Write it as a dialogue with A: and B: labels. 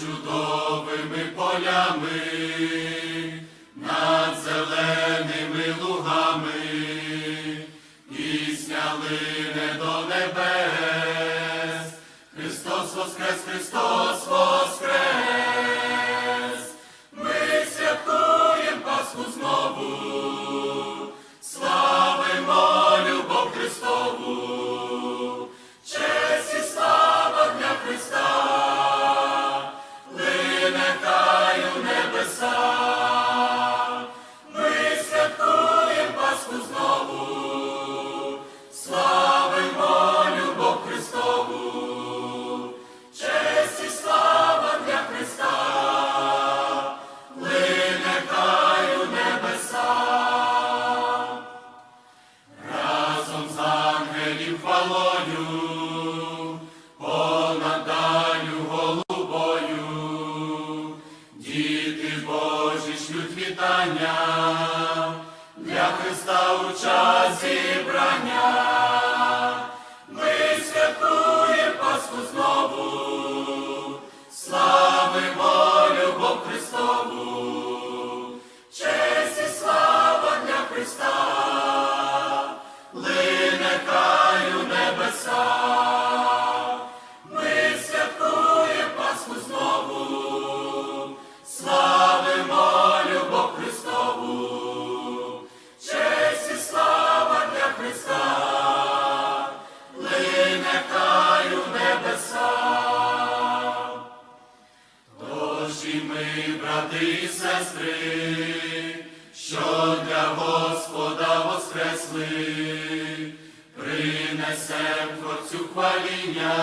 A: чудовими полями, над зеленими лугами, і сняли не до небес, Христос воскрес, Христос воскрес, хвалою, понад далю голубою, діти Божі шлють вітання, для Христа у час брати і сестри, що для Господа воскресли, принесе Творцю хваління,